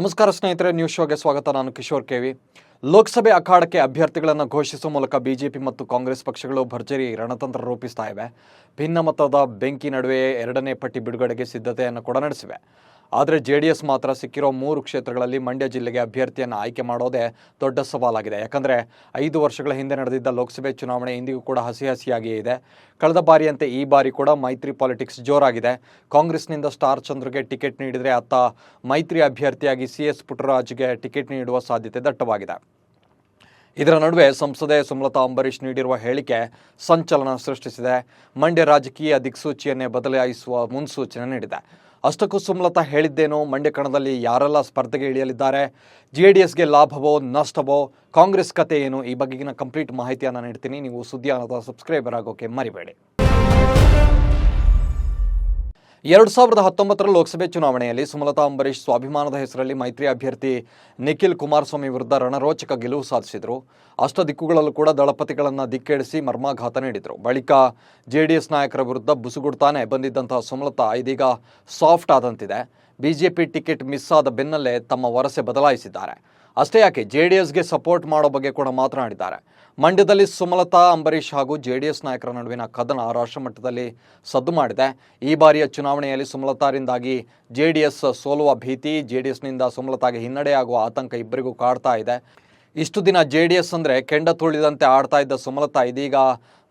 ನಮಸ್ಕಾರ ಸ್ನೇಹಿತರೆ ನ್ಯೂಸ್ ಶೋಗೆ ಸ್ವಾಗತ. ನಾನು ಕಿಶೋರ್ ಕೆವಿ ಲೋಕಸಭೆ ಅಖಾಡಕ್ಕೆ ಅಭ್ಯರ್ಥಿಗಳನ್ನು ಘೋಷಿಸುವ ಮೂಲಕ ಬಿಜೆಪಿ ಮತ್ತು ಕಾಂಗ್ರೆಸ್ ಪಕ್ಷಗಳು ಭರ್ಜರಿ ರಣತಂತ್ರ ರೂಪಿಸ್ತಾ ಇವೆ. ಭಿನ್ನಮತದ ಬೆಂಕಿ ನಡುವೆ ಎರಡನೇ ಪಟ್ಟಿ ಬಿಡುಗಡೆಗೆ ಸಿದ್ಧತೆಯನ್ನು ಕೂಡ ನಡೆಸಿವೆ. ಆದರೆ ಜೆ ಡಿ ಎಸ್ ಮಾತ್ರ ಸಿಕ್ಕಿರೋ ಮೂರು ಕ್ಷೇತ್ರಗಳಲ್ಲಿ ಮಂಡ್ಯ ಜಿಲ್ಲೆಗೆ ಅಭ್ಯರ್ಥಿಯನ್ನು ಆಯ್ಕೆ ಮಾಡೋದೇ ದೊಡ್ಡ ಸವಾಲಾಗಿದೆ. ಯಾಕಂದರೆ ಐದು ವರ್ಷಗಳ ಹಿಂದೆ ನಡೆದಿದ್ದ ಲೋಕಸಭೆ ಚುನಾವಣೆ ಇಂದಿಗೂ ಕೂಡ ಹಸಿ ಹಸಿಯಾಗಿಯೇ ಇದೆ. ಕಳೆದ ಬಾರಿಯಂತೆ ಈ ಬಾರಿ ಕೂಡ ಮೈತ್ರಿ ಪಾಲಿಟಿಕ್ಸ್ ಜೋರಾಗಿದೆ. ಕಾಂಗ್ರೆಸ್ನಿಂದ ಸ್ಟಾರ್ ಚಂದ್ರಗೆ ಟಿಕೆಟ್ ನೀಡಿದರೆ ಅತ್ತ ಮೈತ್ರಿ ಅಭ್ಯರ್ಥಿಯಾಗಿ ಸಿ ಎಸ್ ಪುಟ್ಟರಾಜ್ಗೆ ಟಿಕೆಟ್ ನೀಡುವ ಸಾಧ್ಯತೆ ದಟ್ಟವಾಗಿದೆ. ಇದರ ನಡುವೆ ಸಂಸದೆ ಸುಮಲತಾ ಅಂಬರೀಷ್ ನೀಡಿರುವ ಹೇಳಿಕೆ ಸಂಚಲನ ಸೃಷ್ಟಿಸಿದೆ. ಮಂಡ್ಯ ರಾಜಕೀಯ ದಿಕ್ಸೂಚಿಯನ್ನೇ ಬದಲಾಯಿಸುವ ಮುನ್ಸೂಚನೆ ನೀಡಿದೆ. ಅಷ್ಟಕ್ಕೂ ಸುಮಲತಾ ಹೇಳಿದ್ದೇನು, ಮಂಡ್ಯ ಕಣದಲ್ಲಿ ಯಾರೆಲ್ಲ ಸ್ಪರ್ಧೆಗೆ ಇಳಿಯಲಿದ್ದಾರೆ, ಜೆ ಡಿ ಎಸ್ಗೆ ಲಾಭವೋ, ನಷ್ಟವೋ, ಕಾಂಗ್ರೆಸ್ ಕತೆ ಏನು, ಈ ಬಗೆಗಿನ ಕಂಪ್ಲೀಟ್ ಮಾಹಿತಿಯನ್ನು ನೀಡ್ತೀನಿ. ನೀವು ಸುದ್ದಿಯಾನದ ಸಬ್ಸ್ಕ್ರೈಬರ್ ಆಗೋಕೆ ಮರಿಬೇಡಿ. ಎರಡು ಸಾವಿರದ ಹತ್ತೊಂಬತ್ತರ ಲೋಕಸಭೆ ಚುನಾವಣೆಯಲ್ಲಿ ಸುಮಲತಾ ಅಂಬರೀಶ್ ಸ್ವಾಭಿಮಾನದ ಹೆಸರಲ್ಲಿ ಮೈತ್ರಿ ಅಭ್ಯರ್ಥಿ ನಿಖಿಲ್ ಕುಮಾರಸ್ವಾಮಿ ವಿರುದ್ಧ ರಣರೋಚಕ ಗೆಲುವು ಸಾಧಿಸಿದರು. ಅಷ್ಟ ದಿಕ್ಕುಗಳಲ್ಲೂ ಕೂಡ ದಳಪತಿಗಳನ್ನು ದಿಕ್ಕೇಡಿಸಿ ಮರ್ಮಾಘಾತ ನೀಡಿದರು. ಬಳಿಕ ಜೆಡಿಎಸ್ ನಾಯಕರ ವಿರುದ್ಧ ಬುಸುಗುಡ್ತಾನೆ ಬಂದಿದ್ದಂತಹ ಸುಮಲತಾ ಇದೀಗ ಸಾಫ್ಟ್ ಆದಂತಿದೆ. ಬಿಜೆಪಿ ಟಿಕೆಟ್ ಮಿಸ್ ಆದ ಬೆನ್ನಲ್ಲೇ ತಮ್ಮ ವರಸೆ ಬದಲಾಯಿಸಿದ್ದಾರೆ. ಅಷ್ಟೇ ಯಾಕೆ ಜೆ ಡಿ ಎಸ್ಗೆ ಸಪೋರ್ಟ್ ಮಾಡೋ ಬಗ್ಗೆ ಕೂಡ ಮಾತನಾಡಿದ್ದಾರೆ. ಮಂಡ್ಯದಲ್ಲಿ ಸುಮಲತಾ ಅಂಬರೀಶ್ ಹಾಗೂ ಜೆ ಡಿ ಎಸ್ ನಾಯಕರ ನಡುವಿನ ಕದನ ರಾಷ್ಟ್ರಮಟ್ಟದಲ್ಲಿ ಸದ್ದು ಮಾಡಿದೆ. ಈ ಬಾರಿಯ ಚುನಾವಣೆಯಲ್ಲಿ ಸುಮಲತಾರಿಂದಾಗಿ ಜೆ ಡಿ ಎಸ್ ಸೋಲುವ ಭೀತಿ ಜೆ ಡಿ ಎಸ್ನಿಂದ ಸುಮಲತಾಗೆ ಹಿನ್ನಡೆಯಾಗುವ ಆತಂಕ ಇಬ್ಬರಿಗೂ ಕಾಡ್ತಾ ಇದೆ. ಇಷ್ಟು ದಿನ ಜೆ ಡಿ ಎಸ್ ಅಂದರೆ ಕೆಂಡ ತುಳಿದಂತೆ ಆಡ್ತಾ ಇದ್ದ ಸುಮಲತಾ ಇದೀಗ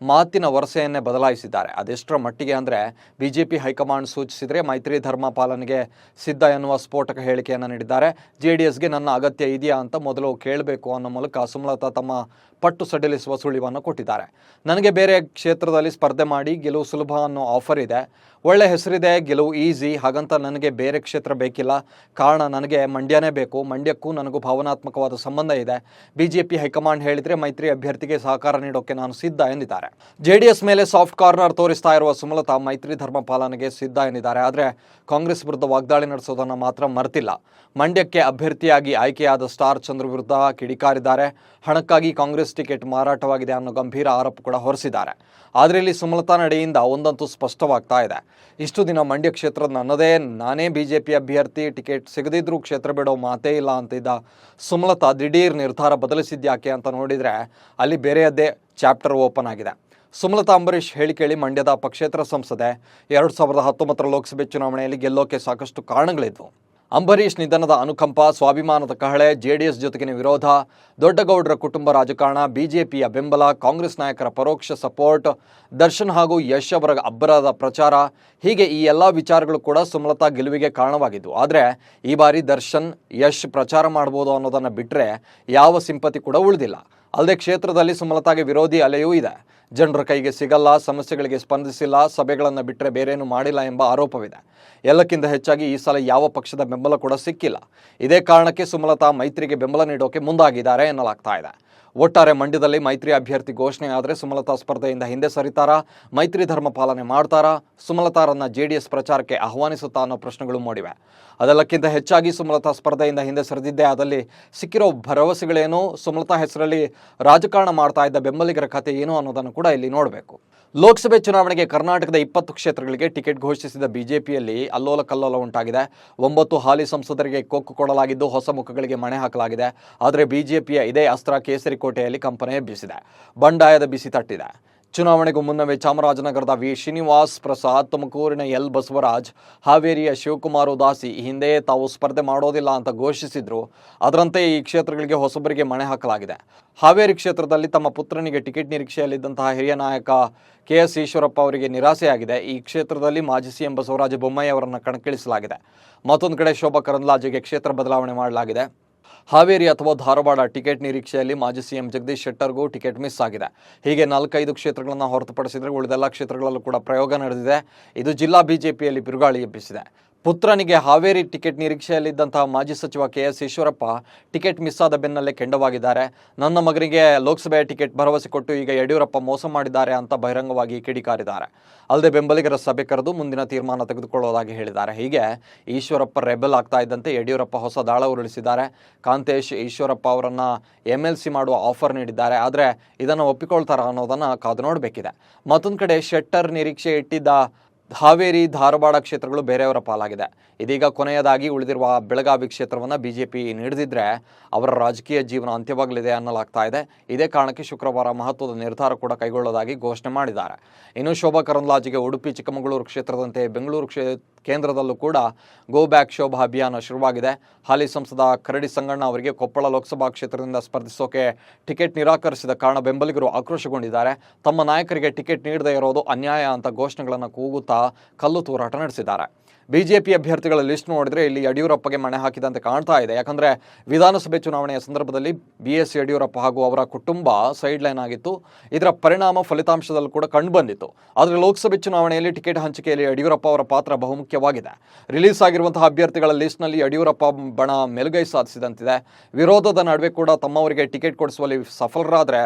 ಮಾತಿನ ವರಸೆಯನ್ನೇ ಬದಲಾಯಿಸಿದ್ದಾರೆ. ಅದೆಷ್ಟರ ಮಟ್ಟಿಗೆ ಅಂದರೆ B J P high command ಸೂಚಿಸಿದರೆ ಮೈತ್ರಿ ಧರ್ಮ ಪಾಲನೆಗೆ ಸಿದ್ಧ ಎನ್ನುವ ಸ್ಫೋಟಕ ಹೇಳಿಕೆಯನ್ನು ನೀಡಿದ್ದಾರೆ. ಜೆ ಡಿ ಎಸ್ಗೆ ನನ್ನ ಅಗತ್ಯ ಇದೆಯಾ ಅಂತ ಮೊದಲು ಕೇಳಬೇಕು ಅನ್ನೋ ಮೂಲಕ ಸುಮಲತಾ ತಮ್ಮ ಪಟ್ಟು ಸಡಿಲಿಸುವ ಸುಳಿವನ್ನು ಕೊಟ್ಟಿದ್ದಾರೆ. ನನಗೆ ಬೇರೆ ಕ್ಷೇತ್ರದಲ್ಲಿ ಸ್ಪರ್ಧೆ ಮಾಡಿ ಗೆಲುವು ಸುಲಭ ಅನ್ನೋ ಆಫರ್ ಇದೆ. ಒಳ್ಳೆ ಹೆಸರಿದೆ, ಗೆಲುವು ಈಸಿ. ಹಾಗಂತ ನನಗೆ ಬೇರೆ ಕ್ಷೇತ್ರ ಬೇಕಿಲ್ಲ. ಕಾರಣ ನನಗೆ ಮಂಡ್ಯನೇ ಬೇಕು. ಮಂಡ್ಯಕ್ಕೂ ನನಗೂ ಭಾವನಾತ್ಮಕವಾದ ಸಂಬಂಧ ಇದೆ. ಬಿಜೆಪಿ ಹೈಕಮಾಂಡ್ ಹೇಳಿದರೆ ಮೈತ್ರಿ ಅಭ್ಯರ್ಥಿಗೆ ಸಹಕಾರ ನೀಡೋಕೆ ನಾನು ಸಿದ್ಧ ಎಂದಿದ್ದಾರೆ. ಜೆಡಿಎಸ್ ಮೇಲೆ ಸಾಫ್ಟ್ ಕಾರ್ನರ್ ತೋರಿಸ್ತಾ ಇರುವ ಸುಮಲತಾ ಮೈತ್ರಿ ಧರ್ಮ ಪಾಲನೆಗೆ ಸಿದ್ಧ ಎಂದಿದ್ದಾರೆ. ಆದರೆ ಕಾಂಗ್ರೆಸ್ ವಿರುದ್ಧ ವಾಗ್ದಾಳಿ ನಡೆಸೋದನ್ನು ಮಾತ್ರ ಮರೆತಿಲ್ಲ. ಮಂಡ್ಯಕ್ಕೆ ಅಭ್ಯರ್ಥಿಯಾಗಿ ಆಯ್ಕೆಯಾದ ಸ್ಟಾರ್ ಚಂದ್ರ ವಿರುದ್ಧ ಕಿಡಿಕಾರಿದ್ದಾರೆ. ಹಣಕ್ಕಾಗಿ ಕಾಂಗ್ರೆಸ್ ಟಿಕೆಟ್ ಮಾರಾಟವಾಗಿದೆ ಅನ್ನೋ ಗಂಭೀರ ಆರೋಪ ಕೂಡ ಹೊರಿಸಿದ್ದಾರೆ. ಆದರೆ ಇಲ್ಲಿ ಸುಮಲತಾ ನಡೆಯಿಂದ ಒಂದಂತೂ ಸ್ಪಷ್ಟವಾಗ್ತಾ ಇದೆ. ಇಷ್ಟು ದಿನ ಮಂಡ್ಯ ಕ್ಷೇತ್ರದ ನನ್ನದೇ, ನಾನೇ ಬಿಜೆಪಿ ಅಭ್ಯರ್ಥಿ, ಟಿಕೆಟ್ ಸಿಗದಿದ್ರೂ ಕ್ಷೇತ್ರ ಬಿಡೋ ಮಾತೇ ಇಲ್ಲ ಅಂತಿದ್ದ ಸುಮಲತಾ ದಿಢೀರ್ ನಿರ್ಧಾರ ಬದಲಿಸಿದ್ಯಾಕೆ ಅಂತ ನೋಡಿದರೆ ಅಲ್ಲಿ ಬೇರೆಯದ್ದೇ ಚಾಪ್ಟರ್ ಓಪನ್ ಆಗಿದೆ. ಸುಮಲತಾ ಅಂಬರೀಷ್ ಹೇಳಿ ಕೇಳಿ ಮಂಡ್ಯದ ಪಕ್ಷೇತರ ಸಂಸದೆ, ಎರಡು ಸಾವಿರದ ಹತ್ತೊಂಬತ್ತರ ಲೋಕಸಭೆ ಚುನಾವಣೆಯಲ್ಲಿ ಗೆಲ್ಲೋಕೆ ಸಾಕಷ್ಟು ಕಾರಣಗಳಿದ್ವು. ಅಂಬರೀಶ್ ನಿಧನದ ಅನುಕಂಪ, ಸ್ವಾಭಿಮಾನದ ಕಹಳೆ, ಜೆಡಿಎಸ್ ಜೊತೆಗಿನ ವಿರೋಧ, ದೊಡ್ಡಗೌಡರ ಕುಟುಂಬ ರಾಜಕಾರಣ, ಬಿಜೆಪಿಯ ಬೆಂಬಲ, ಕಾಂಗ್ರೆಸ್ ನಾಯಕರ ಪರೋಕ್ಷ ಸಪೋರ್ಟ್, ದರ್ಶನ್ ಹಾಗೂ ಯಶ್ ಅವರ ಅಬ್ಬರದ ಪ್ರಚಾರ, ಹೀಗೆ ಈ ಎಲ್ಲ ವಿಚಾರಗಳು ಕೂಡ ಸುಮಲತಾ ಗೆಲುವಿಗೆ ಕಾರಣವಾಗಿದ್ದು, ಆದರೆ ಈ ಬಾರಿ ದರ್ಶನ್, ಯಶ್ ಪ್ರಚಾರ ಮಾಡ್ಬೋದು ಅನ್ನೋದನ್ನು ಬಿಟ್ಟರೆ ಯಾವ ಸಿಂಪತಿ ಕೂಡ ಉಳಿದಿಲ್ಲ. ಅಲ್ಲದೆ ಕ್ಷೇತ್ರದಲ್ಲಿ ಸುಮಲತಾಗೆ ವಿರೋಧಿ ಅಲೆಯೂ ಇದೆ. ಜನರ ಕೈಗೆ ಸಿಗಲ್ಲ, ಸಮಸ್ಯೆಗಳಿಗೆ ಸ್ಪಂದಿಸಿಲ್ಲ, ಸಭೆಗಳನ್ನು ಬಿಟ್ಟರೆ ಬೇರೇನು ಮಾಡಿಲ್ಲ ಎಂಬ ಆರೋಪವಿದೆ. ಎಲ್ಲಕ್ಕಿಂತ ಹೆಚ್ಚಾಗಿ ಈ ಸಲ ಯಾವ ಪಕ್ಷದ ಬೆಂಬಲ ಕೂಡ ಸಿಕ್ಕಿಲ್ಲ. ಇದೇ ಕಾರಣಕ್ಕೆ ಸುಮಲತಾ ಮೈತ್ರಿಗೆ ಬೆಂಬಲ ನೀಡೋಕೆ ಮುಂದಾಗಿದ್ದಾರೆ ಎನ್ನಲಾಗ್ತಾ ಇದೆ. ಒಟ್ಟಾರೆ ಮಂಡ್ಯದಲ್ಲಿ ಮೈತ್ರಿ ಅಭ್ಯರ್ಥಿ ಘೋಷಣೆ ಆದರೆ ಸುಮಲತಾ ಸ್ಪರ್ಧೆಯಿಂದ ಹಿಂದೆ ಸರಿತಾರಾ? ಮೈತ್ರಿ ಧರ್ಮ ಪಾಲನೆ ಮಾಡ್ತಾರಾ? ಸುಮಲತಾರನ್ನ ಜೆ ಡಿ ಎಸ್ ಪ್ರಚಾರಕ್ಕೆ ಆಹ್ವಾನಿಸುತ್ತಾ ಅನ್ನೋ ಪ್ರಶ್ನೆಗಳು ಮೂಡಿವೆ. ಅದೆಲ್ಲಕ್ಕಿಂತ ಹೆಚ್ಚಾಗಿ ಸುಮಲತಾ ಸ್ಪರ್ಧೆಯಿಂದ ಹಿಂದೆ ಸರಿದಿದ್ದೆ ಆದಲ್ಲಿ ಸಿಕ್ಕಿರೋ ಭರವಸೆಗಳೇನು? ಸುಮಲತಾ ಹೆಸರಲ್ಲಿ ರಾಜಕಾರಣ ಮಾಡ್ತಾ ಇದ್ದ ಬೆಂಬಲಿಗರ ಕಥೆ ಏನು ಅನ್ನೋದನ್ನು ಕೂಡ ಇಲ್ಲಿ ನೋಡಬೇಕು. ಲೋಕಸಭೆ ಚುನಾವಣೆಗೆ ಕರ್ನಾಟಕದ ಇಪ್ಪತ್ತು ಕ್ಷೇತ್ರಗಳಿಗೆ ಟಿಕೆಟ್ ಘೋಷಿಸಿದ ಬಿಜೆಪಿಯಲ್ಲಿ ಅಲ್ಲೋಲ ಕಲ್ಲೋಲ ಉಂಟಾಗಿದೆ. ಒಂಬತ್ತು ಹಾಲಿ ಸಂಸದರಿಗೆ ಕೊಕ್ಕು ಕೊಡಲಾಗಿದ್ದು ಹೊಸ ಮುಖಗಳಿಗೆ ಮಣೆ ಹಾಕಲಾಗಿದೆ. ಆದರೆ ಬಿಜೆಪಿಯ ಇದೇ ಅಸ್ತ್ರ ಕೇಸರಿಕೋಟೆಯಲ್ಲಿ ಕಂಪನೆ ಎಬ್ಬಿಸಿದೆ ಬಂಡಾಯದ ಬಿಸಿ ತಟ್ಟಿದೆ. ಚುನಾವಣೆಗೂ ಮುನ್ನವೇ ಚಾಮರಾಜನಗರದ ವಿ. ಶ್ರೀನಿವಾಸ್ ಪ್ರಸಾದ್, ತುಮಕೂರಿನ ಎಲ್. ಬಸವರಾಜ್, ಹಾವೇರಿಯ ಶಿವಕುಮಾರ್ ಉದಾಸಿ ಹಿಂದೆಯೇ ತಾವು ಸ್ಪರ್ಧೆ ಮಾಡೋದಿಲ್ಲ ಅಂತ ಘೋಷಿಸಿದ್ರು. ಅದರಂತೆ ಈ ಕ್ಷೇತ್ರಗಳಿಗೆ ಹೊಸಬರಿಗೆ ಮಣೆ ಹಾಕಲಾಗಿದೆ. ಹಾವೇರಿ ಕ್ಷೇತ್ರದಲ್ಲಿ ತಮ್ಮ ಪುತ್ರನಿಗೆ ಟಿಕೆಟ್ ನಿರೀಕ್ಷೆಯಲ್ಲಿದ್ದಂತಹ ಹಿರಿಯ ನಾಯಕ ಕೆ. ಎಸ್. ಈಶ್ವರಪ್ಪ ಅವರಿಗೆ ನಿರಾಸೆಯಾಗಿದೆ. ಈ ಕ್ಷೇತ್ರದಲ್ಲಿ ಮಾಜಿ ಸಿಎಂ ಬಸವರಾಜ ಬೊಮ್ಮಾಯಿ ಅವರನ್ನು ಕಣಕ್ಕಿಳಿಸಲಾಗಿದೆ. ಮತ್ತೊಂದು ಕಡೆ ಶೋಭಾ ಕರಂದ್ಲಾಜೆಗೆ ಕ್ಷೇತ್ರ ಬದಲಾವಣೆ ಮಾಡಲಾಗಿದೆ. ಹಾವೇರಿ ಅಥವಾ ಧಾರವಾಡ ಟಿಕೆಟ್ ನಿರೀಕ್ಷೆಯಲ್ಲಿ ಮಾಜಿ ಸಿಎಂ ಜಗದೀಶ್ ಶೆಟ್ಟರ್ಗೂ ಟಿಕೆಟ್ ಮಿಸ್ ಆಗಿದೆ. ಹೀಗೆ ನಾಲ್ಕೈದು ಕ್ಷೇತ್ರಗಳನ್ನು ಹೊರತುಪಡಿಸಿದರೆ ಉಳಿದೆಲ್ಲ ಕ್ಷೇತ್ರಗಳಲ್ಲೂ ಕೂಡ ಪ್ರಯೋಗ ನಡೆದಿದೆ. ಇದು ಜಿಲ್ಲಾ ಬಿಜೆಪಿಯಲ್ಲಿ ಬಿರುಗಾಳಿ ಎಬ್ಬಿಸಿದೆ. ಪುತ್ರನಿಗೆ ಹಾವೇರಿ ಟಿಕೆಟ್ ನಿರೀಕ್ಷೆಯಲ್ಲಿದ್ದಂತಹ ಮಾಜಿ ಸಚಿವ K S Eshwarappa ticket miss ಆದ ಬೆನ್ನಲ್ಲೇ ಕೆಂಡವಾಗಿದ್ದಾರೆ. ನನ್ನ ಮಗನಿಗೆ ಲೋಕಸಭೆ ಟಿಕೆಟ್ ಭರವಸೆ ಕೊಟ್ಟು ಈಗ ಯಡಿಯೂರಪ್ಪ ಮೋಸ ಮಾಡಿದ್ದಾರೆ ಅಂತ ಬಹಿರಂಗವಾಗಿ ಕಿಡಿಕಾರಿದ್ದಾರೆ. ಅಲ್ಲದೆ ಬೆಂಬಲಿಗರ ಸಭೆ ಕರೆದು ಮುಂದಿನ ತೀರ್ಮಾನ ತೆಗೆದುಕೊಳ್ಳೋದಾಗಿ ಹೇಳಿದ್ದಾರೆ. ಹೀಗೆ ಈಶ್ವರಪ್ಪ ರೆಬೆಲ್ ಆಗ್ತಾ ಇದ್ದಂತೆ ಯಡಿಯೂರಪ್ಪ ಹೊಸ ದಾಳ ಉರುಳಿಸಿದ್ದಾರೆ. ಕಾಂತೇಶ್ ಈಶ್ವರಪ್ಪ ಅವರನ್ನು ಎಂ ಎಲ್ ಸಿ ಮಾಡುವ ಆಫರ್ ನೀಡಿದ್ದಾರೆ. ಆದರೆ ಇದನ್ನು ಒಪ್ಪಿಕೊಳ್ತಾರ ಅನ್ನೋದನ್ನು ಕಾದು ನೋಡಬೇಕಿದೆ. ಮತ್ತೊಂದು ಕಡೆ ಶೆಟ್ಟರ್ ನಿರೀಕ್ಷೆ ಇಟ್ಟಿದ್ದ ಹಾವೇರಿ, ಧಾರವಾಡ ಕ್ಷೇತ್ರಗಳು ಬೇರೆಯವರ ಪಾಲಾಗಿದೆ. ಇದೀಗ ಕೊನೆಯದಾಗಿ ಉಳಿದಿರುವ ಬೆಳಗಾವಿ ಕ್ಷೇತ್ರವನ್ನು ಬಿಜೆಪಿ ನೀಡದಿದ್ರೆ ಅವರ ರಾಜಕೀಯ ಜೀವನ ಅಂತ್ಯವಾಗಲಿದೆ ಅನ್ನಲಾಗ್ತಾ ಇದೆ. ಇದೇ ಕಾರಣಕ್ಕೆ ಶುಕ್ರವಾರ ಮಹತ್ವದ ನಿರ್ಧಾರ ಕೂಡ ಕೈಗೊಳ್ಳೋದಾಗಿ ಘೋಷಣೆ ಮಾಡಿದ್ದಾರೆ. ಇನ್ನು ಶೋಭಾ ಕರಂದ್ಲಾಜಿಗೆ ಉಡುಪಿ, ಚಿಕ್ಕಮಗಳೂರು ಕ್ಷೇತ್ರದಂತೆ ಬೆಂಗಳೂರು ಕ್ಷೇ ಕೇಂದ್ರದಲ್ಲೂ ಕೂಡ ಗೋ ಬ್ಯಾಕ್ ಶೋಭಾ ಅಭಿಯಾನ ಶುರುವಾಗಿದೆ. ಹಾಲಿ ಸಂಸದ ಕರಡಿ ಸಂಗಣ್ಣ ಅವರಿಗೆ ಕೊಪ್ಪಳ ಲೋಕಸಭಾ ಕ್ಷೇತ್ರದಿಂದ ಸ್ಪರ್ಧಿಸೋಕೆ ಟಿಕೆಟ್ ನಿರಾಕರಿಸಿದ ಕಾರಣ ಬೆಂಬಲಿಗರು ಆಕ್ರೋಶಗೊಂಡಿದ್ದಾರೆ. ತಮ್ಮ ನಾಯಕರಿಗೆ ಟಿಕೆಟ್ ನೀಡದೇ ಇರೋದು ಅನ್ಯಾಯ ಅಂತ ಘೋಷಣೆಗಳನ್ನು ಕೂಗುತ್ತಾ ಕಲ್ಲು ತೂರಾಟ ನಡೆಸಿದ್ದಾರೆ. ಬಿಜೆಪಿ ಅಭ್ಯರ್ಥಿಗಳ ಲಿಸ್ಟ್ ನೋಡಿದ್ರೆ ಇಲ್ಲಿ ಯಡಿಯೂರಪ್ಪಗೆ ಮಣೆ ಹಾಕಿದಂತೆ ಕಾಣ್ತಾ ಇದೆ. ಯಾಕಂದ್ರೆ ವಿಧಾನಸಭೆ ಚುನಾವಣೆಯ ಸಂದರ್ಭದಲ್ಲಿ ಬಿ ಎಸ್ ಯಡಿಯೂರಪ್ಪ ಹಾಗೂ ಅವರ ಕುಟುಂಬ ಸೈಡ್ ಲೈನ್ ಆಗಿತ್ತು. ಇದರ ಪರಿಣಾಮ ಫಲಿತಾಂಶದಲ್ಲೂ ಕೂಡ ಕಂಡುಬಂದಿತ್ತು ಆದರೆ ಲೋಕಸಭೆ ಚುನಾವಣೆಯಲ್ಲಿ ಟಿಕೆಟ್ ಹಂಚಿಕೆಯಲ್ಲಿ ಯಡಿಯೂರಪ್ಪ ಅವರ ಪಾತ್ರ ಬಹುಮುಖ್ಯವಾಗಿದೆ. ರಿಲೀಸ್ ಆಗಿರುವಂತಹ ಅಭ್ಯರ್ಥಿಗಳ ಲಿಸ್ಟ್ನಲ್ಲಿ ಯಡಿಯೂರಪ್ಪ ಬಣ ಮೆಲುಗೈ ಸಾಧಿಸಿದಂತಿದೆ. ವಿರೋಧದ ನಡುವೆ ಕೂಡ ತಮ್ಮವರಿಗೆ ಟಿಕೆಟ್ ಕೊಡಿಸುವಲ್ಲಿ ಸಫಲರಾದರೆ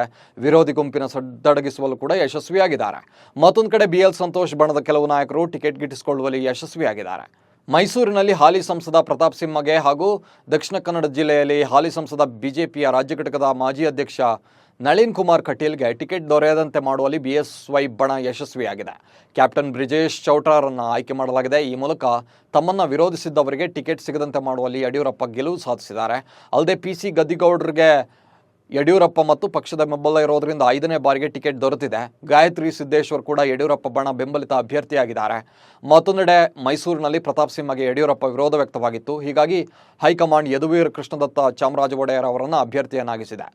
ವಿರೋಧಿ ಗುಂಪಿನ ಸಡ್ಡಡಗಿಸುವಲ್ಲೂ ಕೂಡ ಯಶಸ್ವಿಯಾಗಿದ್ದಾರೆ. ಮತ್ತೊಂದು ಕಡೆ ಬಿ ಎಲ್ ಸಂತೋಷ್ ಬಣದ ಕೆಲವು ನಾಯಕರು ಟಿಕೆಟ್ ಗಿಟ್ಟಿಸಿಕೊಳ್ಳುವಲ್ಲಿ ಯಶಸ್ವಿಯಾಗಿದ್ದಾರೆ ಮೈಸೂರಿನಲ್ಲಿ ಹಾಲಿ ಸಂಸದ ಪ್ರತಾಪ್ ಸಿಂಹಗೆ ಹಾಗೂ ದಕ್ಷಿಣ ಕನ್ನಡ ಜಿಲ್ಲೆಯಲ್ಲಿ ಹಾಲಿ ಸಂಸದ ಬಿಜೆಪಿಯ ರಾಜ್ಯ ಘಟಕದ ಮಾಜಿ ಅಧ್ಯಕ್ಷ ನಳಿನ್ ಕುಮಾರ್ ಕಟೀಲ್ಗೆ ಟಿಕೆಟ್ ದೊರೆಯದಂತೆ ಮಾಡುವಲ್ಲಿ ಬಿ ಎಸ್ ವೈ ಬಣ ಯಶಸ್ವಿಯಾಗಿದೆ. ಕ್ಯಾಪ್ಟನ್ ಬ್ರಿಜೇಶ್ ಚೌಟ್ರಾರನ್ನು ಆಯ್ಕೆ ಮಾಡಲಾಗಿದೆ. ಈ ಮೂಲಕ ತಮ್ಮನ್ನು ವಿರೋಧಿಸಿದ್ದವರಿಗೆ ಟಿಕೆಟ್ ಸಿಗದಂತೆ ಮಾಡುವಲ್ಲಿ ಯಡಿಯೂರಪ್ಪ ಗೆಲುವು ಸಾಧಿಸಿದ್ದಾರೆ. ಅಲ್ಲದೆ ಪಿ ಸಿ ಗದ್ದಿಗೌಡರಿಗೆ ಯಡಿಯೂರಪ್ಪ ಮತ್ತು ಪಕ್ಷದ ಬೆಂಬಲ ಇರೋದ್ರಿಂದ ಐದನೇ ಬಾರಿಗೆ ಟಿಕೆಟ್ ದೊರೆತಿದೆ. ಗಾಯತ್ರಿ ಸಿದ್ದೇಶ್ವರ್ ಕೂಡ ಯಡಿಯೂರಪ್ಪ ಬಣ ಬೆಂಬಲಿತ ಅಭ್ಯರ್ಥಿಯಾಗಿದ್ದಾರೆ. ಮತ್ತೊಂದೆಡೆ ಮೈಸೂರಿನಲ್ಲಿ ಪ್ರತಾಪ್ ಸಿಂಹಗೆ ಯಡಿಯೂರಪ್ಪ ವಿರೋಧ ವ್ಯಕ್ತವಾಗಿತ್ತು. ಹೀಗಾಗಿ ಹೈಕಮಾಂಡ್ ಯದುವೀರ್ ಕೃಷ್ಣದತ್ತ ಚಾಮರಾಜ ಒಡೆಯರ್ ಅವರನ್ನು ಅಭ್ಯರ್ಥಿಯನ್ನಾಗಿಸಿದೆ.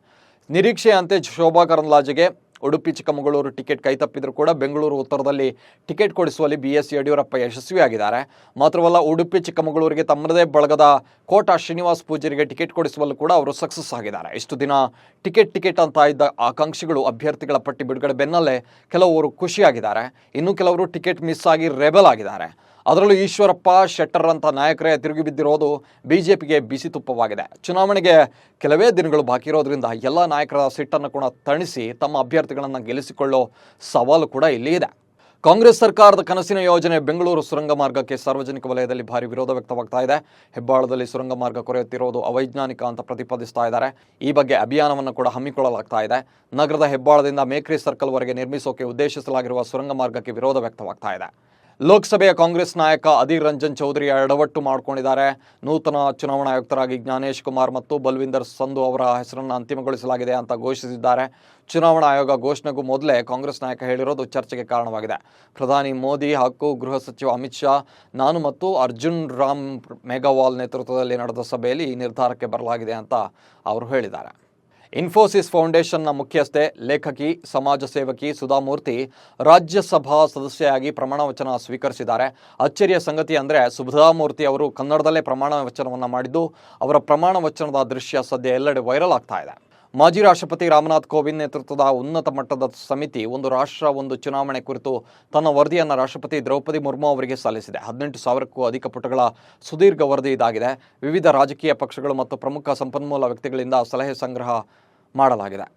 ನಿರೀಕ್ಷೆಯಂತೆ ಶೋಭಾ ಕರಂದ್ಲಾಜೆಗೆ ಉಡುಪಿ, ಚಿಕ್ಕಮಗಳೂರು ಟಿಕೆಟ್ ಕೈ ಕೈತಪ್ಪಿದ್ರು ಕೂಡ ಬೆಂಗಳೂರು ಉತ್ತರದಲ್ಲಿ ಟಿಕೆಟ್ ಕೊಡಿಸುವಲ್ಲಿ ಬಿ ಎಸ್ ಯಡಿಯೂರಪ್ಪ ಯಶಸ್ವಿಯಾಗಿದ್ದಾರೆ. ಮಾತ್ರವಲ್ಲ, ಉಡುಪಿ, ಚಿಕ್ಕಮಗಳೂರಿಗೆ ತಮ್ಮದೇ ಬಳಗದ ಕೋಟ ಶ್ರೀನಿವಾಸ್ ಪೂಜಾರಿಗೆ ಟಿಕೆಟ್ ಕೊಡಿಸುವಲ್ಲೂ ಕೂಡ ಅವರು ಸಕ್ಸಸ್ ಆಗಿದ್ದಾರೆ. ಇಷ್ಟು ದಿನ ಟಿಕೆಟ್ ಟಿಕೆಟ್ ಅಂತ ಇದ್ದ ಆಕಾಂಕ್ಷಿಗಳು, ಅಭ್ಯರ್ಥಿಗಳ ಪಟ್ಟಿ ಬಿಡುಗಡೆ ಬೆನ್ನಲ್ಲೇ ಕೆಲವರು ಖುಷಿಯಾಗಿದ್ದಾರೆ. ಇನ್ನು ಕೆಲವರು ಟಿಕೆಟ್ ಮಿಸ್ ಆಗಿ ರೆಬಲ್ ಆಗಿದ್ದಾರೆ. ಅದರಲ್ಲೂ ಈಶ್ವರಪ್ಪ, ಶೆಟ್ಟರ್ ಅಂತ ನಾಯಕರೇ ತಿರುಗಿ ಬಿದ್ದಿರೋದು ಬಿಜೆಪಿಗೆ ಬಿಸಿ ತುಪ್ಪವಾಗಿದೆ. ಚುನಾವಣೆಗೆ ಕೆಲವೇ ದಿನಗಳು ಬಾಕಿ ಇರೋದ್ರಿಂದ ಎಲ್ಲ ನಾಯಕರ ಸಿಟ್ಟನ್ನು ಕೂಡ ತಣಿಸಿ ತಮ್ಮ ಅಭ್ಯರ್ಥಿಗಳನ್ನು ಗೆಲ್ಲಿಸಿಕೊಳ್ಳೋ ಸವಾಲು ಕೂಡ ಇಲ್ಲಿ ಇದೆ. ಕಾಂಗ್ರೆಸ್ ಸರ್ಕಾರದ ಕನಸಿನ ಯೋಜನೆ ಬೆಂಗಳೂರು ಸುರಂಗ ಮಾರ್ಗಕ್ಕೆ ಸಾರ್ವಜನಿಕ ವಲಯದಲ್ಲಿ ಭಾರಿ ವಿರೋಧ ವ್ಯಕ್ತವಾಗ್ತಾ ಇದೆ. ಹೆಬ್ಬಾಳದಲ್ಲಿ ಸುರಂಗ ಮಾರ್ಗ ಕೊರೆಯುತ್ತಿರೋದು ಅವೈಜ್ಞಾನಿಕ ಅಂತ ಪ್ರತಿಪಾದಿಸ್ತಾ ಇದ್ದಾರೆ. ಈ ಬಗ್ಗೆ ಅಭಿಯಾನವನ್ನು ಕೂಡ ಹಮ್ಮಿಕೊಳ್ಳಲಾಗ್ತಾ ಇದೆ. ನಗರದ ಹೆಬ್ಬಾಳದಿಂದ ಮೇಕ್ರಿ ಸರ್ಕಲ್ವರೆಗೆ ನಿರ್ಮಿಸೋಕೆ ಉದ್ದೇಶಿಸಲಾಗಿರುವ ಸುರಂಗ ಮಾರ್ಗಕ್ಕೆ ವಿರೋಧ ವ್ಯಕ್ತವಾಗ್ತಾ ಇದೆ. ಲೋಕಸಭೆಯ ಕಾಂಗ್ರೆಸ್ ನಾಯಕ ಅಧೀರ್ ರಂಜನ್ ಚೌಧರಿ ಎಡವಟ್ಟು ಮಾಡಿಕೊಂಡಿದ್ದಾರೆ. ನೂತನ ಚುನಾವಣಾ ಆಯುಕ್ತರಾಗಿ ಜ್ಞಾನೇಶ್ ಕುಮಾರ್ ಮತ್ತು ಬಲ್ವಿಂದರ್ ಸಂಧು ಅವರ ಹೆಸರನ್ನು ಅಂತಿಮಗೊಳಿಸಲಾಗಿದೆ ಅಂತ ಘೋಷಿಸಿದ್ದಾರೆ. ಚುನಾವಣಾ ಆಯೋಗ ಘೋಷಣೆಗೂ ಮೊದಲೇ ಕಾಂಗ್ರೆಸ್ ನಾಯಕ ಹೇಳಿರೋದು ಚರ್ಚೆಗೆ ಕಾರಣವಾಗಿದೆ. ಪ್ರಧಾನಿ ಮೋದಿ ಹಾಗೂ ಗೃಹ ಸಚಿವ ಅಮಿತ್ ಶಾ, ನಾನು ಮತ್ತು ಅರ್ಜುನ್ ರಾಮ್ ಮೇಘವಾಲ್ ನೇತೃತ್ವದಲ್ಲಿ ನಡೆದ ಸಭೆಯಲ್ಲಿ ಈ ನಿರ್ಧಾರಕ್ಕೆ ಬರಲಾಗಿದೆ ಅಂತ ಅವರು ಹೇಳಿದ್ದಾರೆ. ಇನ್ಫೋಸಿಸ್ ಫೌಂಡೇಶನ್ನ ಮುಖ್ಯಸ್ಥೆ, ಲೇಖಕಿ, ಸಮಾಜ ಸೇವಕಿ ಸುಧಾಮೂರ್ತಿ ರಾಜ್ಯಸಭಾ ಸದಸ್ಯೆಯಾಗಿ ಪ್ರಮಾಣ ವಚನ ಸ್ವೀಕರಿಸಿದ್ದಾರೆ. ಅಚ್ಚರಿಯ ಸಂಗತಿ ಅಂದರೆ ಸುಧಾಮೂರ್ತಿ ಅವರು ಕನ್ನಡದಲ್ಲೇ ಪ್ರಮಾಣ ವಚನವನ್ನು ಮಾಡಿದ್ದು, ಅವರ ಪ್ರಮಾಣ ವಚನದ ದೃಶ್ಯ ಸದ್ಯ ಎಲ್ಲೆಡೆ ವೈರಲ್ ಆಗ್ತಾ ಇದೆ. ಮಾಜಿ ರಾಷ್ಟ್ರಪತಿ ರಾಮನಾಥ್ ಕೋವಿಂದ್ ನೇತೃತ್ವದ ಉನ್ನತ ಮಟ್ಟದ ಸಮಿತಿ ಒಂದು ರಾಷ್ಟ್ರ, ಒಂದು ಚುನಾವಣೆ ಕುರಿತು ತನ್ನ ವರದಿಯನ್ನು ರಾಷ್ಟ್ರಪತಿ ದ್ರೌಪದಿ ಮುರ್ಮು ಅವರಿಗೆ ಸಲ್ಲಿಸಿದೆ. ಹದಿನೆಂಟು ಸಾವಿರಕ್ಕೂ ಅಧಿಕ ಪುಟಗಳ ಸುದೀರ್ಘ ವರದಿ ಇದಾಗಿದೆ. ವಿವಿಧ ರಾಜಕೀಯ ಪಕ್ಷಗಳು ಮತ್ತು ಪ್ರಮುಖ ಸಂಪನ್ಮೂಲ ವ್ಯಕ್ತಿಗಳಿಂದ ಸಲಹೆ ಸಂಗ್ರಹ ಮಾಡಲಾಗಿದೆ.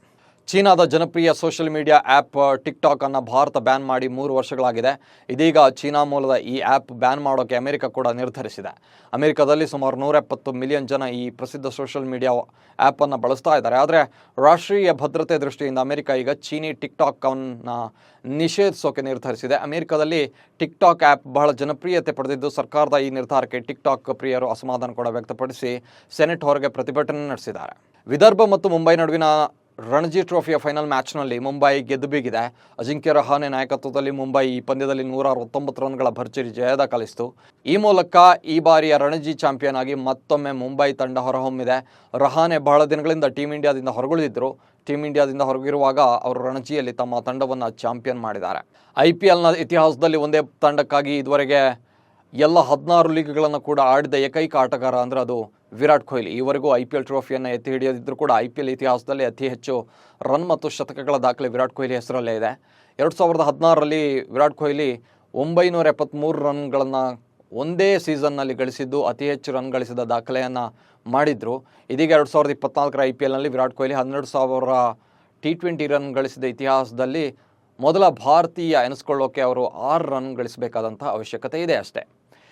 ಚೀನಾದ ಜನಪ್ರಿಯ ಸೋಷಿಯಲ್ ಮೀಡಿಯಾ ಆ್ಯಪ್, ಟಿಕ್ಟಾಕ್ ಅನ್ನು ಭಾರತ ಬ್ಯಾನ್ ಮಾಡಿ ಮೂರು ವರ್ಷಗಳಾಗಿದೆ. ಇದೀಗ ಚೀನಾ ಮೂಲದ ಈ ಆ್ಯಪ್ ಬ್ಯಾನ್ ಮಾಡೋಕೆ ಅಮೆರಿಕ ಕೂಡ ನಿರ್ಧರಿಸಿದೆ. ಅಮೆರಿಕದಲ್ಲಿ ಸುಮಾರು ನೂರ ಎಪ್ಪತ್ತು ಮಿಲಿಯನ್ ಜನ ಈ ಪ್ರಸಿದ್ಧ ಸೋಷಿಯಲ್ ಮೀಡಿಯಾ ಆ್ಯಪನ್ನು ಬಳಸ್ತಾ ಇದ್ದಾರೆ. ಆದರೆ ರಾಷ್ಟ್ರೀಯ ಭದ್ರತೆ ದೃಷ್ಟಿಯಿಂದ ಅಮೆರಿಕ ಈಗ ಚೀನಿ ಟಿಕ್ಟಾಕ್ ಅನ್ನು ನಿಷೇಧಿಸೋಕೆ ನಿರ್ಧರಿಸಿದೆ. ಅಮೆರಿಕದಲ್ಲಿ ಟಿಕ್ಟಾಕ್ ಆ್ಯಪ್ ಬಹಳ ಜನಪ್ರಿಯತೆ ಪಡೆದಿದ್ದು ಸರ್ಕಾರದ ಈ ನಿರ್ಧಾರಕ್ಕೆ ಟಿಕ್ಟಾಕ್ ಪ್ರಿಯರು ಅಸಮಾಧಾನ ಕೂಡ ವ್ಯಕ್ತಪಡಿಸಿ ಸೆನೆಟ್ ಹೊರಗೆ ಪ್ರತಿಭಟನೆ ನಡೆಸಿದ್ದಾರೆ. ವಿದರ್ಭ ಮತ್ತು ಮುಂಬೈ ನಡುವಿನ ರಣಜಿ ಟ್ರೋಫಿಯ ಫೈನಲ್ ಮ್ಯಾಚ್ನಲ್ಲಿ ಮುಂಬೈ ಗೆದ್ದು ಬೀಗಿದೆ. ಅಜಿಂಕ್ಯ ರಹಾನೆ ನಾಯಕತ್ವದಲ್ಲಿ ಮುಂಬೈ ಈ ಪಂದ್ಯದಲ್ಲಿ ನೂರ ಅರವತ್ತೊಂಬತ್ತು ರನ್ಗಳ ಭರ್ಜರಿ ಜಯ ದಾಖಲಿಸಿತು ಈ ಮೂಲಕ ಈ ಬಾರಿಯ ರಣಜಿ ಚಾಂಪಿಯನ್ ಆಗಿ ಮತ್ತೊಮ್ಮೆ ಮುಂಬೈ ತಂಡ ಹೊರಹೊಮ್ಮಿದೆ. ರಹಾನೆ ಬಹಳ ದಿನಗಳಿಂದ ಟೀಮ್ ಇಂಡಿಯಾದಿಂದ ಹೊರಗುಳಿದಿದ್ದರು ಟೀಮ್ ಇಂಡಿಯಾದಿಂದ ಹೊರಗಿರುವಾಗ ಅವರು ರಣಜಿಯಲ್ಲಿ ತಮ್ಮ ತಂಡವನ್ನು ಚಾಂಪಿಯನ್ ಮಾಡಿದ್ದಾರೆ. ಐ ಪಿ ಎಲ್ನ ಇತಿಹಾಸದಲ್ಲಿ ಒಂದೇ ತಂಡಕ್ಕಾಗಿ ಇದುವರೆಗೆ ಎಲ್ಲ ಹದಿನಾರು ಲೀಗ್ಗಳನ್ನು ಕೂಡ ಆಡಿದ ಏಕೈಕ ಆಟಗಾರ ಅಂದರೆ ಅದು ವಿರಾಟ್ ಕೊಹ್ಲಿ ಈವರೆಗೂ ಐ ಪಿ ಎಲ್ ಟ್ರೋಫಿಯನ್ನು ಎತ್ತಿ ಹಿಡಿಯದಿದ್ದರೂ ಕೂಡ ಐ ಪಿ ಎಲ್ ಇತಿಹಾಸದಲ್ಲಿ ಅತಿ ಹೆಚ್ಚು ರನ್ ಮತ್ತು ಶತಕಗಳ ದಾಖಲೆ ವಿರಾಟ್ ಕೊಹ್ಲಿ ಹೆಸರಲ್ಲೇ ಇದೆ. ಎರಡು ಸಾವಿರದ ಹದಿನಾರರಲ್ಲಿ ವಿರಾಟ್ ಕೊಹ್ಲಿ ಒಂಬೈನೂರ ಎಪ್ಪತ್ತ್ಮೂರು ರನ್ಗಳನ್ನು ಒಂದೇ ಸೀಸನ್ನಲ್ಲಿ ಗಳಿಸಿದ್ದು, ಅತಿ ಹೆಚ್ಚು ರನ್ ಗಳಿಸಿದ ದಾಖಲೆಯನ್ನು ಮಾಡಿದ್ರು. ಇದೀಗ ಎರಡು ಸಾವಿರದ ಇಪ್ಪತ್ನಾಲ್ಕರ ಐ ಪಿ ಎಲ್ನಲ್ಲಿ ವಿರಾಟ್ ಕೊಹ್ಲಿ ಹನ್ನೆರಡು ಸಾವಿರ ಟಿ ಟ್ವೆಂಟಿ ರನ್ ಗಳಿಸಿದ ಇತಿಹಾಸದಲ್ಲಿ ಮೊದಲ ಭಾರತೀಯ ಎನಿಸ್ಕೊಳ್ಳೋಕೆ ಅವರು ಆರು ರನ್ ಗಳಿಸಬೇಕಾದಂಥ ಅವಶ್ಯಕತೆ ಇದೆ ಅಷ್ಟೇ.